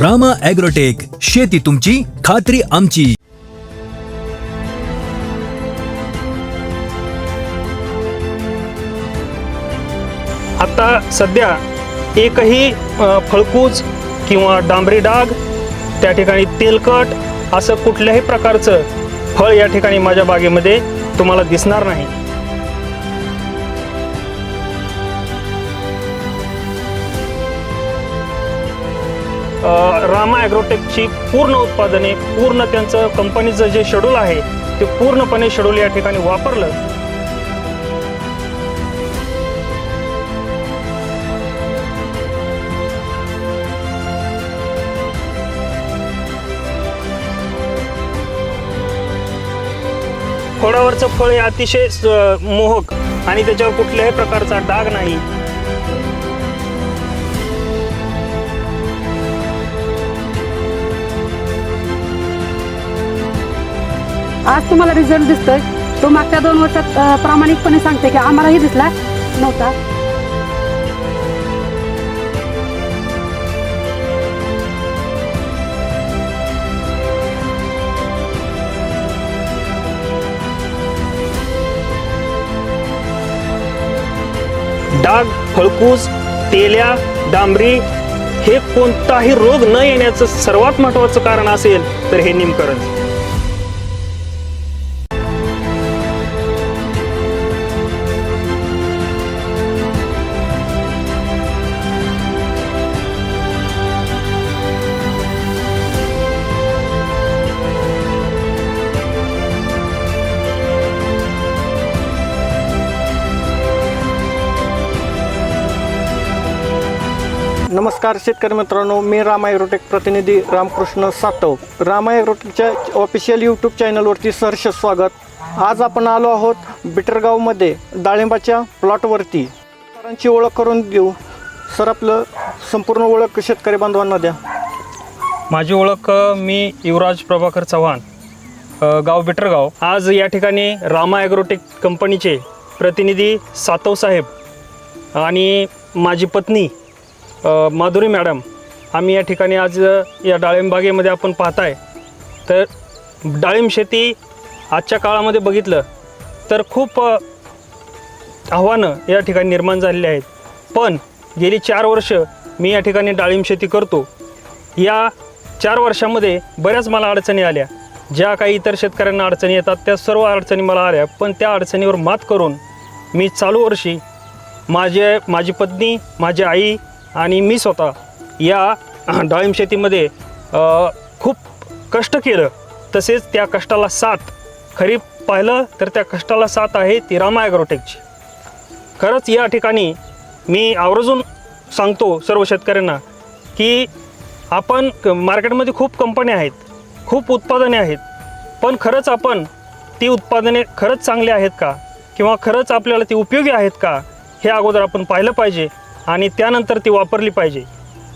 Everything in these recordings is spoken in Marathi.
रामा ॲग्रोटेक शेती तुमची खात्री आमची. आता सध्या एकही अ, फळकूज किंवा डांबरी डाग त्या ठिकाणी तेलकट असं कुठल्याही प्रकारचं फळ या ठिकाणी माझ्या बागेमध्ये तुम्हाला दिसणार नाही. रामा ॲग्रोटेकची पूर्ण उत्पादने पूर्ण त्यांचं कंपनीचं जे शेड्यूल आहे ते पूर्णपणे शेड्यूल या ठिकाणी वापरलं. फळावरचं फळ हे अतिशय मोहक आणि त्याच्यावर कुठल्याही प्रकारचा डाग नाही. आज तुम्हाला रिझल्ट दिसतोय. तो मागच्या दोन वर्षात प्रामाणिकपणे सांगते की आम्हालाही दिसला नव्हता. डाग फळकूस तेल्या डांबरी हे कोणताही रोग न येण्याचं सर्वात महत्वाचं कारण असेल तर हे निमकरण. नमस्कार शेतकरी मित्रांनो मी रामा ॲग्रोटेक प्रतिनिधी रामकृष्ण सातव. रामा ॲग्रोटेकच्या ऑफिशियल यूट्यूब चॅनलवरती सहर्ष स्वागत. आज आपण आलो आहोत बिटरगावमध्ये डाळिंबाच्या प्लॉटवरती सरांची ओळख करून देऊ. सर आपलं संपूर्ण ओळख शेतकरी बांधवांना द्या. माझी ओळख मी युवराज प्रभाकर चव्हाण गाव बिटरगाव. आज या ठिकाणी रामा ॲग्रोटेक कंपनीचे प्रतिनिधी सातव साहेब आणि माझी पत्नी माधुरी मॅडम आम्ही या ठिकाणी आज या डाळिंब बागेमध्ये आपण पाहताय. तर डाळिंब शेती आजच्या काळामध्ये बघितलं तर खूप आव्हानं या ठिकाणी निर्माण झालेली आहेत. पण गेली चार वर्ष मी या ठिकाणी डाळिंब शेती करतो. या चार वर्षामध्ये बऱ्याच मला अडचणी आल्या. ज्या काही इतर शेतकऱ्यांना अडचणी येतात त्या सर्व अडचणी मला आल्या. पण त्या अडचणीवर मात करून मी चालू वर्षी माझे माझी पत्नी माझी आई आणि मी स्वतः या डाळिंब शेतीमध्ये खूप कष्ट केलं. तसेच त्या कष्टाला साथ खरी पाहिलं तर त्या कष्टाला साथ आहे ती रामा ॲग्रोटेकची. खरंच या ठिकाणी मी आवर्जून सांगतो सर्व शेतकऱ्यांना की आपण मार्केटमध्ये खूप कंपन्या आहेत खूप उत्पादने आहेत पण खरंच आपण ती उत्पादने खरंच चांगली आहेत का? किंवा खरंच आपल्याला ती उपयोगी आहेत का? हे अगोदर आपण पाहिलं पाहिजे. आणि त्यानंतर ती वापरली पाहिजे.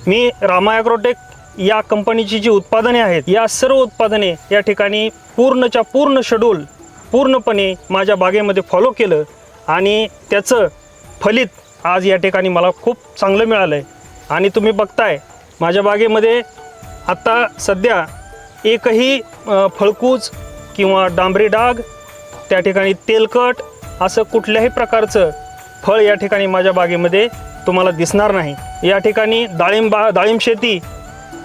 मी रामा ॲग्रोटेक या कंपनीची जी उत्पादने आहेत या सर्व उत्पादने या ठिकाणी पूर्णच्या पूर्ण शेड्यूल पूर्णपणे माझ्या बागेमध्ये फॉलो केलं आणि त्याचं फलित आज या ठिकाणी मला खूप चांगलं मिळालं आहे आणि तुम्ही बघताय माझ्या बागेमध्ये आत्ता सध्या एकही फळकूज किंवा डांबरी डाग त्या ठिकाणी तेलकट असं कुठल्याही प्रकारचं फळ या ठिकाणी माझ्या बागेमध्ये तुम्हाला दिसणार नाही. या ठिकाणी डाळिंबा डाळिंब शेती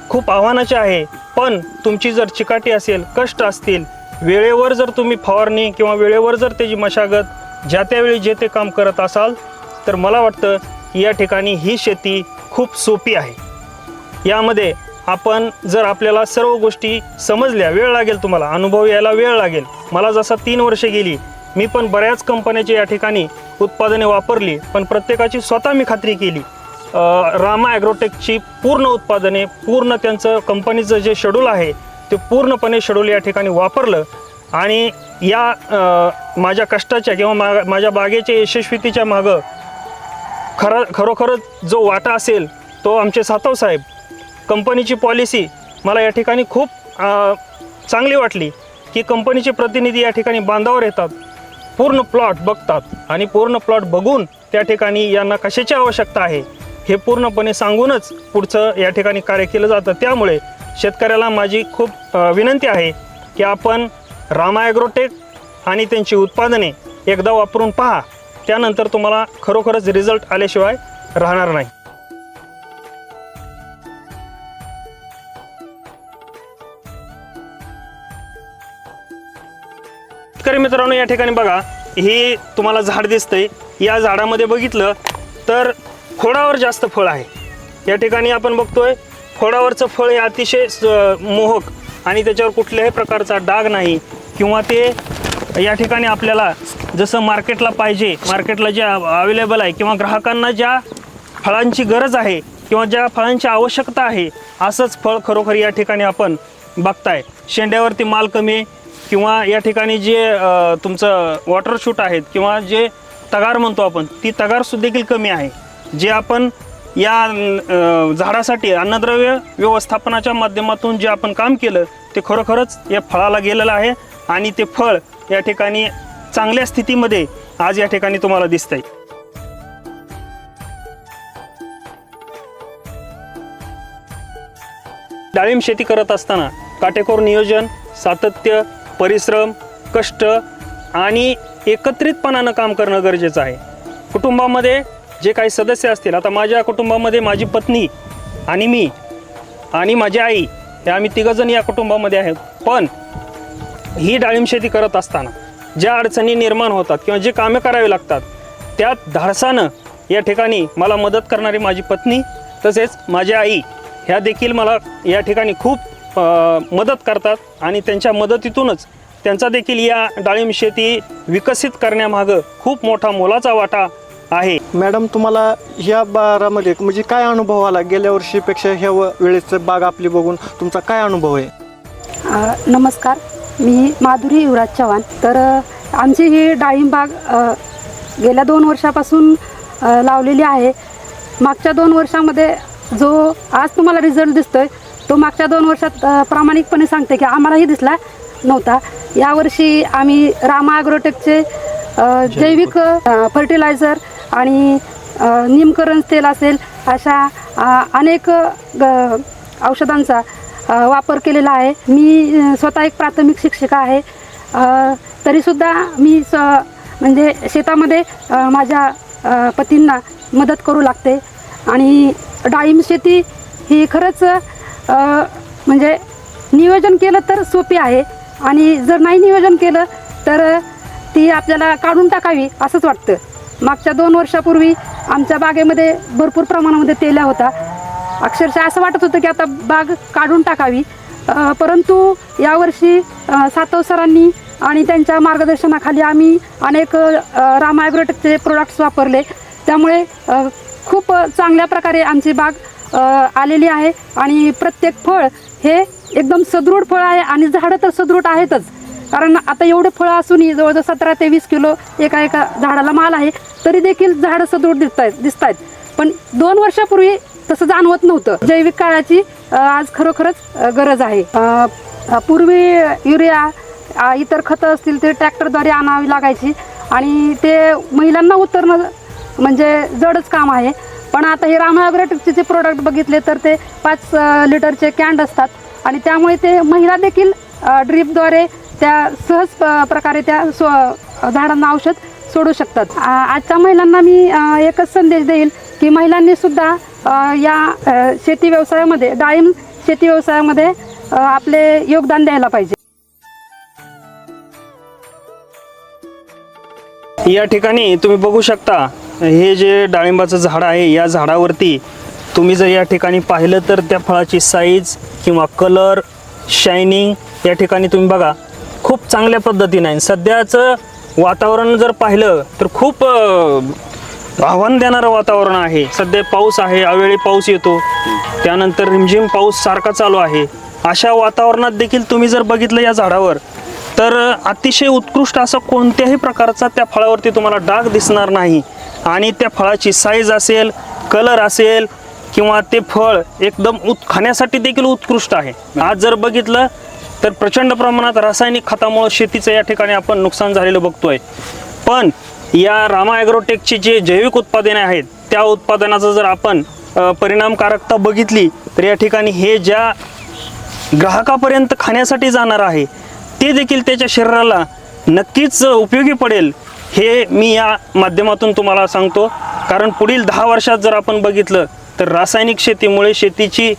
खूप आव्हानाची आहे. पण तुमची जर चिकाटी असेल कष्ट असतील वेळेवर जर तुम्ही फवारणी किंवा वेळेवर जर त्याची मशागत ज्या त्यावेळी जे ते काम करत असाल तर मला वाटतं की या ठिकाणी ही शेती खूप सोपी आहे. यामध्ये आपण जर आपल्याला सर्व गोष्टी समजल्या वेळ लागेल तुम्हाला अनुभव यायला वेळ लागेल. मला जसा तीन वर्षे गेली मी पण बऱ्याच कंपन्याची या ठिकाणी उत्पादने वापरली पण प्रत्येकाची स्वतः मी खात्री केली. रामा ॲग्रोटेकची पूर्ण उत्पादने पूर्ण त्यांचं कंपनीचं जे शेड्यूल आहे ते पूर्णपणे शेड्यूल या ठिकाणी वापरलं. आणि या माझ्या कष्टाच्या किंवा मा माझ्या बागेच्या यशस्वीतीच्या मागं खरं खरोखरच जो वाटा असेल तो आमचे सातव साहेब कंपनीची पॉलिसी मला या ठिकाणी खूप चांगली वाटली की कंपनीचे प्रतिनिधी या ठिकाणी बांधावर येतात. पूर्ण प्लॉट बघतात आणि पूर्ण प्लॉट बघून त्या ठिकाणी यांना कशाची आवश्यकता आहे हे पूर्णपणे सांगूनच पुढचं या ठिकाणी कार्य केलं जातं. त्यामुळे शेतकऱ्याला माझी खूप विनंती आहे की आपण रामा ॲग्रोटेक आणि त्यांची उत्पादने एकदा वापरून पहा. त्यानंतर तुम्हाला खरोखरच रिझल्ट आल्याशिवाय राहणार नाही. मित्रांनो या ठिकाणी बघा हे तुम्हाला झाड दिसतंय. या झाडामध्ये बघितलं तर खोडावर जास्त फळ आहे. या ठिकाणी आपण बघतोय खोडावरचं फळ हे अतिशय मोहक आणि त्याच्यावर कुठल्याही प्रकारचा डाग नाही किंवा ते या ठिकाणी आपल्याला जसं मार्केटला पाहिजे मार्केटला जे अवेलेबल आहे किंवा ग्राहकांना ज्या फळांची गरज आहे किंवा ज्या फळांची आवश्यकता आहे असंच फळ खरोखर या ठिकाणी आपण बघताय. शेंड्यावरती माल कमी आहे किंवा या ठिकाणी जे तुमचं वॉटर शूट आहेत किंवा जे तगार म्हणतो आपण ती तगारसुद्धा देखील कमी आहे. जे आपण या झाडासाठी अन्नद्रव्य व्यवस्थापनाच्या माध्यमातून जे आपण काम केलं ते खरोखरच या फळाला गेलेलं आहे आणि ते फळ या ठिकाणी चांगल्या स्थितीमध्ये आज या ठिकाणी तुम्हाला दिसतंय. डाळिंब शेती करत असताना काटेकोर नियोजन सातत्य परिश्रम कष्ट आणि एकत्रितपणानं काम करणं गरजेचं आहे. कुटुंबामध्ये जे काही सदस्य असतील आता माझ्या कुटुंबामध्ये माझी पत्नी आणि मी आणि माझी आई हे आम्ही तिघंजण या कुटुंबामध्ये आहेत. पण ही डाळिंब शेती करत असताना ज्या अडचणी निर्माण होतात किंवा जे कामे करावी लागतात त्यात धाडसानं या ठिकाणी मला मदत करणारी माझी पत्नी तसेच माझी आई ह्या देखील मला या ठिकाणी खूप मदत करतात आणि त्यांच्या मदतीतूनच त्यांचा देखील या डाळिंब शेती विकसित करण्यामागं खूप मोठा मोलाचा वाटा आहे. मॅडम तुम्हाला ह्या बारामध्ये म्हणजे काय अनुभव आला? गेल्या वर्षीपेक्षा ह्या व- वेळेचं बाग आपली बघून तुमचा काय अनुभव आहे? नमस्कार. मी माधुरी युवराज चव्हाण. तर आमची ही डाळिंब बाग गेल्या दोन वर्षापासून लावलेली आहे. मागच्या दोन वर्षामध्ये जो आज तुम्हाला रिझल्ट दिसतोय तो मागच्या दोन वर्षात प्रामाणिकपणे सांगते की आम्हालाही दिसला नव्हता. यावर्षी आम्ही रामा ॲग्रोटेकचे जैविक फर्टिलायझर आणि निमकरण तेल असेल अशा अनेक ग- औषधांचा वापर केलेला आहे. मी स्वतः एक प्राथमिक शिक्षिका आहे. तरीसुद्धा मी स म्हणजे शेतामध्ये माझ्या पतींना मदत करू लागते. आणि डाळिंब शेती ही खरंच म्हणजे नियोजन केलं तर सोपी आहे. आणि जर नाही नियोजन केलं तर ती आपल्याला काढून टाकावी असंच वाटतं. मागच्या दोन वर्षापूर्वी आमच्या बागेमध्ये भरपूर प्रमाणामध्ये तेल्या होता अक्षरशः असं वाटत होतं की आता बाग काढून टाकावी. परंतु यावर्षी सातव सरांनी आणि त्यांच्या मार्गदर्शनाखाली आम्ही अनेक अ, प्रोडक्ट्स वापरले. त्यामुळे खूप चांगल्या प्रकारे आमची बाग आलेली आहे आणि प्रत्येक फळ हे एकदम सदृढ फळ आहे आणि झाडं तर सदृढ आहेतच. कारण आता एवढे फळं असूनही जवळजवळ सतरा ते वीस किलो एका एका झाडाला माल आहे तरी देखील झाडं सदृढ दिसत आहेत दिसत आहेत पण दोन वर्षापूर्वी तसं जाणवत नव्हतं. जैविक काळाची आज खरोखरच गरज आहे. पूर्वी युरिया इतर खतं असतील ते ट्रॅक्टरद्वारे आणावी लागायची आणि ते महिलांना उतरणं म्हणजे जडच काम आहे. पण आता हे रामा प्रोडक्ट बघितले तर ते पाच लिटरचे कॅन्ड असतात. आणि त्यामुळे ते महिला देखील ड्रीपद्वारे त्या सहज प्रकारे त्या स्व झाडांना औषध सोडू शकतात. आजच्या महिलांना मी एकच संदेश देईल की महिलांनी सुद्धा या शेती व्यवसायामध्ये डाळिंब शेती व्यवसायामध्ये आपले योगदान द्यायला पाहिजे. या ठिकाणी तुम्ही बघू शकता हे जे डाळिंबाचं झाड आहे या झाडावरती तुम्ही जर या ठिकाणी पाहिलं तर त्या फळाची साईज किंवा कलर शायनिंग या ठिकाणी तुम्ही बघा खूप चांगल्या पद्धतीने आहे. सध्याचं वातावरण जर पाहिलं तर खूप आव्हान देणारं वातावरण आहे. सध्या पाऊस आहे अवेळी पाऊस येतो. त्यानंतर रिमझिम पाऊस सारखा चालू आहे. अशा वातावरणात देखील तुम्ही जर बघितलं या झाडावर तर अतिशय उत्कृष्ट असा कोणत्याही प्रकारचा त्या फळावरती तुम्हाला डाग दिसणार नाही. आणि त्या फळाची साईज असेल कलर असेल किंवा ते फळ एकदम उत खाण्यासाठी देखील उत्कृष्ट आहे. आज जर बघितलं तर प्रचंड प्रमाणात रासायनिक खतामुळं शेतीचं या ठिकाणी आपण नुकसान झालेलं बघतोय. पण या रामा ॲग्रोटेकची जे जैविक उत्पादने आहेत त्या उत्पादनाचा जर आपण परिणामकारकता बघितली तर या ठिकाणी हे ज्या ग्राहकापर्यंत खाण्यासाठी जाणार आहे ते देखील त्याच्या शरीराला नक्कीच उपयोगी पडेल. हे मी या माध्यमातून तुम्हाला सांगतो. कारण पुढील दहा वर्षात जर आपण बघितलं तर रासायनिक शेतीमुळे शेतीची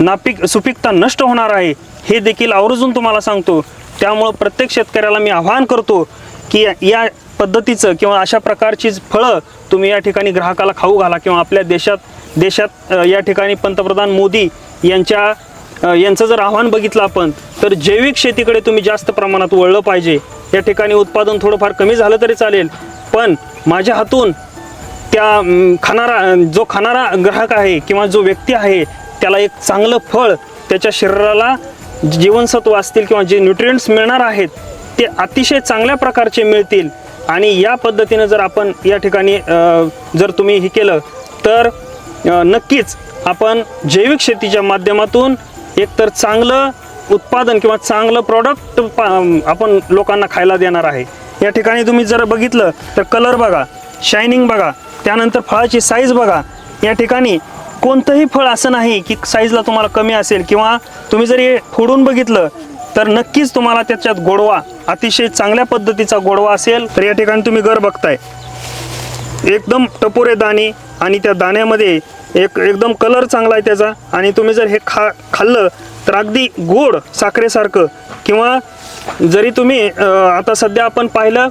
नापिक सुपीकता नष्ट होणार आहे हे देखील आवर्जून तुम्हाला सांगतो. त्यामुळं प्रत्येक शेतकऱ्याला मी आवाहन करतो की या- पद्धतीचं किंवा अशा प्रकारची फळं तुम्ही या ठिकाणी ग्राहकाला खाऊ घाला किंवा आपल्या देशात देशात या ठिकाणी पंतप्रधान मोदी यांच्या यांचं जर आव्हान बघितलं आपण तर जैविक शेतीकडे तुम्ही जास्त प्रमाणात वळलं पाहिजे. या ठिकाणी उत्पादन थोडंफार कमी झालं तरी चालेल. पण माझ्या हातून त्या खाणारा जो खाणारा ग्राहक आहे किंवा जो व्यक्ती आहे त्याला एक चांगलं फळ त्याच्या शरीराला जीवनसत्व असतील किंवा जे न्यूट्रियंट्स मिळणार आहेत ते अतिशय चांगल्या प्रकारचे मिळतील. आणि या पद्धतीनं जर आपण या ठिकाणी जर तुम्ही हे केलं तर नक्कीच आपण जैविक शेतीच्या माध्यमातून एकतर चांगलं उत्पादन किंवा चांगलं प्रॉडक्ट आपण लोकांना खायला देणार आहे. या ठिकाणी तुम्ही जर बघितलं तर कलर बघा शायनिंग बघा त्यानंतर फळाची साईज बघा. या ठिकाणी कोणतंही फळ असं नाही की साईजला तुम्हाला कमी असेल किंवा तुम्ही जर हे फोडून बघितलं तर नक्कीच तुम्हाला त्याच्यात गोडवा अतिशय चांगल्या पद्धतीचा गोडवा असेल तर या ठिकाणी तुम्ही घर बघताय. एकदम टपोरे दाणे आणि त्या दाण्यामध्ये एक एकदम कलर चांगला आहे त्याचा. आणि तुम्ही जर हे खा खाल्लं तर अगदी गोड साखरेसारखं. किंवा जरी तुम्ही आता सध्या आपण पाहिलं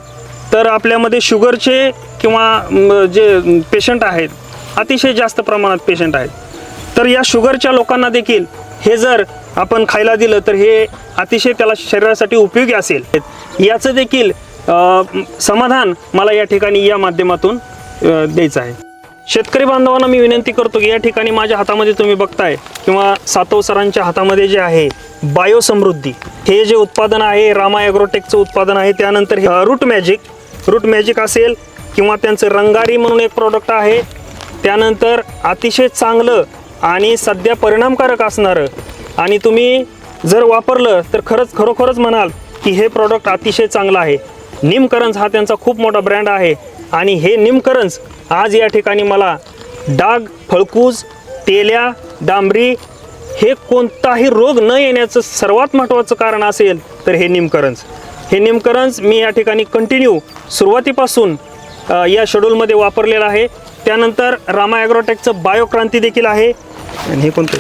तर आपल्यामध्ये शुगरचे किंवा जे पेशंट आहेत अतिशय जास्त प्रमाणात पेशंट आहेत. तर या शुगरच्या लोकांना देखील हे जर आपण खायला दिलं तर हे अतिशय त्याला शरीरासाठी उपयोगी असेल. याचं देखील समाधान मला या ठिकाणी या माध्यमातून द्यायचं आहे. शेतकरी बांधवांना मी विनंती करतो की या ठिकाणी माझ्या हातामध्ये तुम्ही बघताय किंवा सातव सरांच्या हातामध्ये जे आहे बायोसमृद्धी हे जे उत्पादन आहे रामा ॲग्रोटेकचं उत्पादन आहे त्यानंतर हे रूट मॅजिक रूट मॅजिक असेल किंवा त्यांचं रंगारी म्हणून एक प्रॉडक्ट आहे त्यानंतर अतिशय चांगलं आणि सध्या परिणामकारक असणारं आणि तुम्ही जर वापरलं तर खरंच खरोखरच म्हणाल की हे प्रॉडक्ट अतिशय चांगलं आहे. निमकरंज हा त्यांचा खूप मोठा ब्रँड आहे आणि हे निमकरंज आज या ठिकाणी मला डाग फळकूज तेल्या डांबरी हे कोणताही रोग न येण्याचं सर्वात महत्त्वाचं कारण असेल तर हे निमकरंज. हे निमकरंज मी या ठिकाणी कंटिन्यू सुरुवातीपासून या शेड्यूलमध्ये वापरलेलं आहे. त्यानंतर रामा ॲग्रोटेकचं बायोक्रांती देखील आहे. आणि हे कोणतं?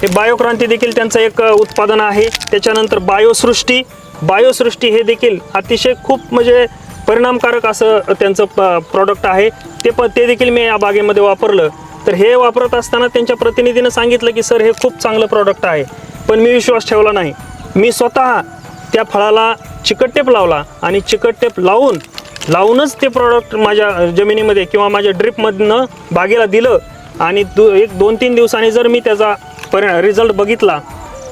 हे बायोक्रांती देखील त्यांचं एक उत्पादन आहे. त्याच्यानंतर बायोसृष्टी बायोसृष्टी हे देखील अतिशय खूप म्हणजे परिणामकारक असं त्यांचं प्रॉडक्ट आहे. ते पण ते देखील मी या बागेमध्ये वापरलं. तर हे वापरत असताना त्यांच्या प्रतिनिधीनं सांगितलं की सर हे खूप चांगलं प्रॉडक्ट आहे. पण मी विश्वास ठेवला नाही. मी स्वतः त्या फळाला चिकट टेप लावला आणि चिकट टेप लावून लावूनच ते प्रॉडक्ट माझ्या जमिनीमध्ये किंवा माझ्या ड्रिपमधनं बागेला दिलं. आणि दो एक दोन तीन दिवसांनी जर मी त्याचा परि रिझल्ट बघितला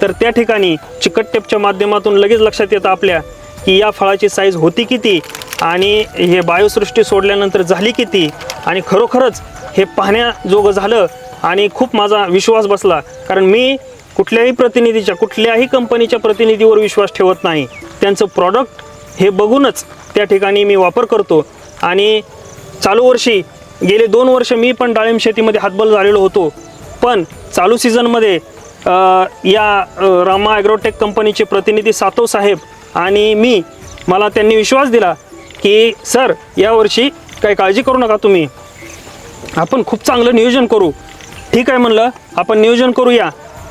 तर त्या ठिकाणी चिकट टेपच्या माध्यमातून लगेच लक्षात येतं आपल्या की या फळाची साईज होती किती आणि हे बायोसृष्टी सोडल्यानंतर झाली किती आणि खरोखरच हे पाहण्याजोगं झालं आणि खूप माझा विश्वास बसला. कारण मी कुठल्याही प्रतिनिधीच्या कुठल्याही कंपनीच्या प्रतिनिधीवर विश्वास ठेवत नाही. त्यांचं प्रॉडक्ट हे बघूनच त्या ठिकाणी मी वापर करतो. आणि चालू वर्षी गेले दोन वर्ष मी पण डाळिंब शेतीमध्ये हातबल झालेलो होतो. पण चालू सीझनमध्ये या रामा ॲग्रोटेक कंपनीचे प्रतिनिधी सातव साहेब आणि मी मला त्यांनी विश्वास दिला की सर यावर्षी काही काळजी करू नका तुम्ही. आपण खूप चांगलं नियोजन करू. ठीक आहे म्हणलं आपण नियोजन करूया.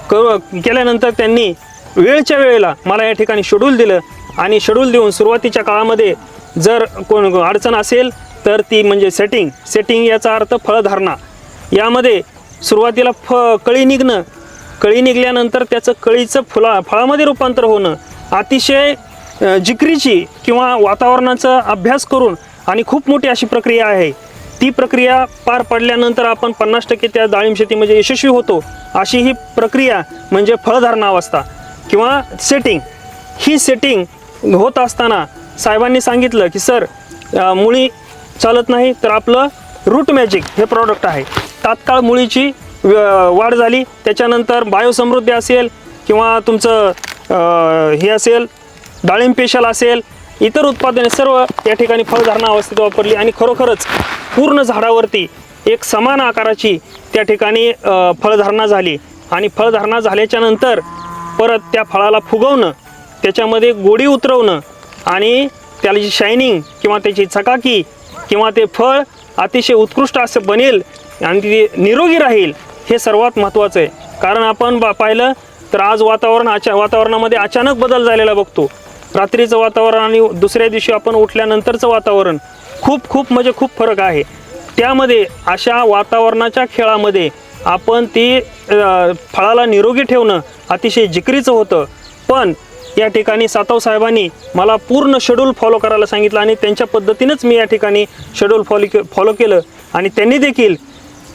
करू केल्यानंतर त्यांनी वेळच्या वेळेला मला या ठिकाणी शेड्यूल दिलं आणि शेड्यूल देऊन सुरुवातीच्या काळामध्ये जर कोण अडचण असेल तर ती म्हणजे सेटिंग सेटिंग याचा अर्थ फळधारणा. यामध्ये सुरुवातीला फ कळी निघणं. कळी निघल्यानंतर त्याचं कळीचं फुला फळामध्ये रूपांतर होणं. अतिशय जिकरीची किंवा वातावरणाचा अभ्यास करून आणि खूप मोठी अशी प्रक्रिया आहे. ती प्रक्रिया पार पडल्यानंतर आपण पन्नास टक्के त्या डाळिंब शेतीमध्ये यशस्वी होतो अशी ही प्रक्रिया म्हणजे फळधारणा अवस्था किंवा सेटिंग ही सेटिंग होत असताना साहेबांनी सांगितलं की सर मुळी चालत नाही तर आपलं रूट मॅजिक हे प्रॉडक्ट आहे. तात्काळ मुळीची व- वाढ झाली. त्याच्यानंतर बायोसमृद्धी असेल किंवा तुमचं हे असेल डाळिंब पेशल असेल इतर उत्पादने सर्व या ठिकाणी फळधारणा अवस्थेत वापरली आणि खरोखरच पूर्ण झाडावरती एक समान आकाराची त्या ठिकाणी फळधारणा झाली. आणि फळधारणा झाल्याच्यानंतर परत त्या फळाला फुगवणं त्याच्यामध्ये गोडी उतरवणं आणि त्याला जी शायनिंग किंवा त्याची चकाकी किंवा ते फळ अतिशय उत्कृष्ट असं बनेल आणि ते निरोगी राहील हे सर्वात महत्त्वाचं आहे. कारण आपण बा पाहिलं तर आज वातावरण अचा वातावरणामध्ये अचानक बदल झालेला बघतो. रात्रीचं वातावरण आणि दुसऱ्या दिवशी आपण उठल्यानंतरचं वातावरण खूप खूप म्हणजे खूप फरक आहे. त्यामध्ये अशा वातावरणाच्या खेळामध्ये आपण ती फळाला निरोगी ठेवणं अतिशय जिकरीचं होतं. पण या ठिकाणी सातव साहेबांनी मला पूर्ण शेड्यूल फॉलो करायला सांगितलं आणि त्यांच्या पद्धतीनंच मी या ठिकाणी शेड्यूल फॉलो के फॉलो केलं. आणि त्यांनी देखील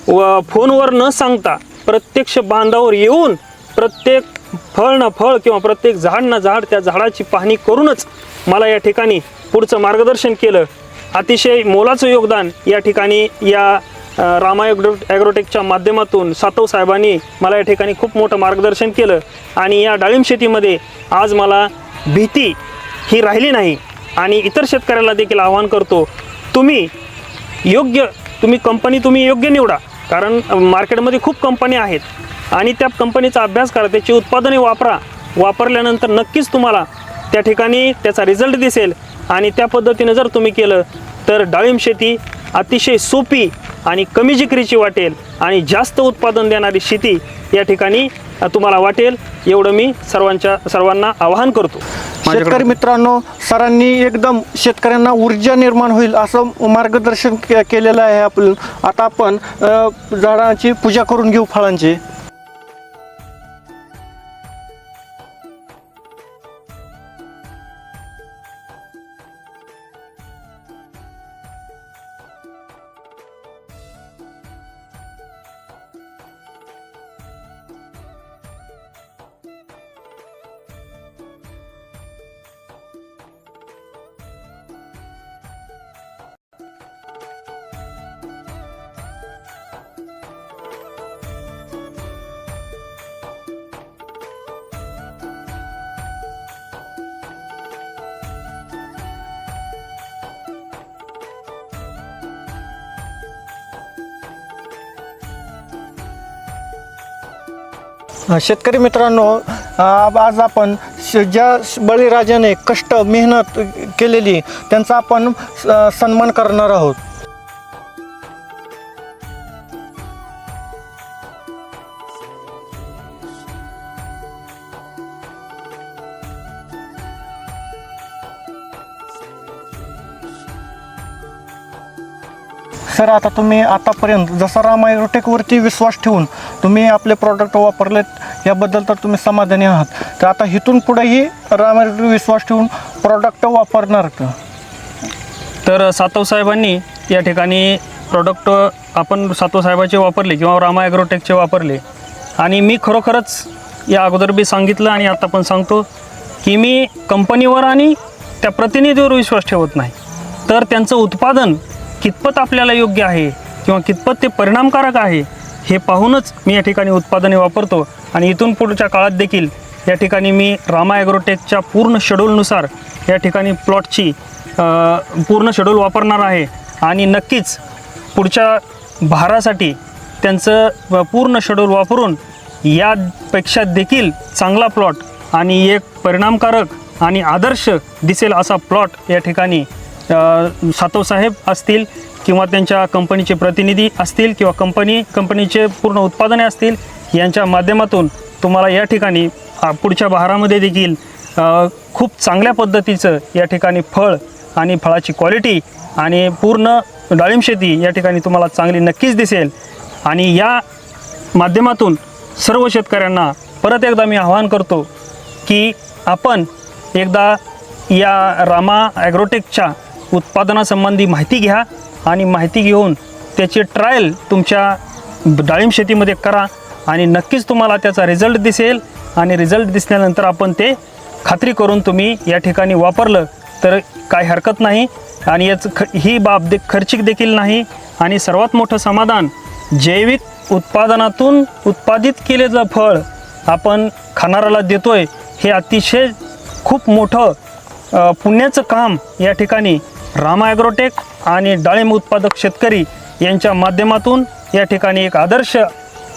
व फोनवर न सांगता प्रत्यक्ष बांधावर येऊन प्रत्येक फळ ना फळ किंवा प्रत्येक झाड ना झाड त्या झाडाची पाहणी करूनच मला या ठिकाणी पुढचं मार्गदर्शन केलं. अतिशय मोलाचं योगदान या ठिकाणी या रामा ॲग्रो ॲग्रोटेकच्या माध्यमातून सातव साहेबांनी मला या ठिकाणी खूप मोठं मार्गदर्शन केलं. आणि या डाळिंब शेतीमध्ये आज मला भीती ही राहिली नाही आणि इतर शेतकऱ्याला देखील आवाहन करतो तुम्ही योग्य तुम्ही कंपनी तुम्ही योग्य निवडा. कारण मार्केटमध्ये खूप कंपन्या आहेत. आणि त्या कंपनीचा अभ्यास करा त्याची उत्पादने वापरा. वापरल्यानंतर नक्कीच तुम्हाला त्या ठिकाणी त्याचा रिझल्ट दिसेल. आणि त्या पद्धतीनं जर तुम्ही केलं तर डाळिंब शेती अतिशय सोपी आणि कमी जिकरीची वाटेल आणि जास्त उत्पादन देणारी शेती या ठिकाणी तुम्हाला वाटेल. एवढं मी सर्वांच्या सर्वांना आवाहन करतो. शेतकरी मित्रांनो सरांनी एकदम शेतकऱ्यांना ऊर्जा निर्माण होईल असं मार्गदर्शन के केलेलं आहे आपलं. आता आपण झाडांची पूजा करून घेऊ फळांची. शेतकरी मित्रांनो आज आपण श- ज्या बळीराजाने कष्ट मेहनत केलेली त्यांचा आपण सन्मान करणार आहोत. आता तुम्ही आतापर्यंत जसा रामायरोटेकवरती विश्वास ठेवून तुम्ही आपले प्रॉडक्ट वापरलेत याबद्दल तर तुम्ही समाधानी आहात. तर आता इथून पुढेही रामायरोटेक विश्वास ठेवून प्रॉडक्ट वापरणार का? तर सातव साहेबांनी या ठिकाणी प्रॉडक्ट आपण सातव साहेबाचे वापरले किंवा रामा ॲग्रोटेकचे वापरले. आणि मी खरोखरच या अगोदर बी सांगितलं आणि आता पण सांगतो की मी कंपनीवर आणि त्या प्रतिनिधीवर विश्वास ठेवत नाही. तर त्यांचं उत्पादन कितपत आपल्याला योग्य आहे किंवा कितपत ते परिणामकारक आहे हे पाहूनच मी या ठिकाणी उत्पादने वापरतो. आणि इथून पुढच्या काळात देखील या ठिकाणी मी रामा ॲग्रोटेकच्या पूर्ण शेड्यूलनुसार या ठिकाणी प्लॉटची पूर्ण शेड्यूल वापरणार आहे. आणि नक्कीच पुढच्या भारासाठी त्यांचं पूर्ण शेड्यूल वापरून यापेक्षा देखील चांगला प्लॉट आणि एक परिणामकारक आणि आदर्श दिसेल असा प्लॉट या ठिकाणी सातवसाहेब असतील किंवा त्यांच्या कंपनीचे प्रतिनिधी असतील किंवा कंपनी कंपनीचे पूर्ण उत्पादने असतील यांच्या माध्यमातून तुम्हाला या ठिकाणी पुढच्या बहारामध्ये देखील खूप चांगल्या पद्धतीचं या ठिकाणी फळ आणि फळाची क्वालिटी आणि पूर्ण डाळिंब शेती या ठिकाणी तुम्हाला चांगली नक्कीच दिसेल. आणि या माध्यमातून सर्व शेतकऱ्यांना परत एकदा मी आवाहन करतो की आपण एकदा या रामा ॲग्रोटेकच्या उत्पादनासंबंधी माहिती घ्या आणि माहिती घेऊन त्याची ट्रायल तुमच्या डाळिंब शेतीमध्ये करा आणि नक्कीच तुम्हाला त्याचा रिझल्ट दिसेल. आणि रिझल्ट दिसल्यानंतर आपण ते खात्री करून तुम्ही या ठिकाणी वापरलं तर काही हरकत नाही. आणि याचं ख ही बाब दे खर्चिक देखील नाही. आणि सर्वात मोठं समाधान जैविक उत्पादनातून उत्पादित केलेलं फळ आपण खाणाऱ्याला देतोय हे अतिशय खूप मोठं पुण्याचं काम या ठिकाणी रामा ॲग्रोटेक आणि डाळिंब उत्पादक शेतकरी यांच्या माध्यमातून या ठिकाणी एक आदर्श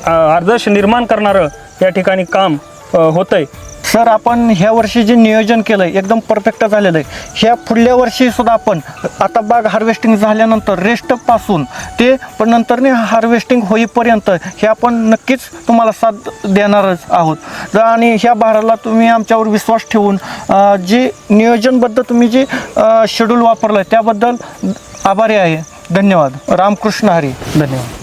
आदर्श निर्माण करणारं या ठिकाणी काम होतं आहे सर आपण ह्या वर्षी जे नियोजन केलं आहे एकदम परफेक्ट झालेलं आहे ह्या पुढल्या वर्षी सुद्धा आपण आता बाग हार्वेस्टिंग झाल्यानंतर रेस्टपासून ते पण नंतरने हार्वेस्टिंग होईपर्यंत हे आपण नक्कीच तुम्हाला साथ देणारच आहोत. जर आणि ह्या भाराला तुम्ही आमच्यावर विश्वास ठेवून जे नियोजनबद्ध तुम्ही जे शेड्यूल वापरलं आहे त्याबद्दल आभारी आहे. धन्यवाद. रामकृष्ण हरी. धन्यवाद.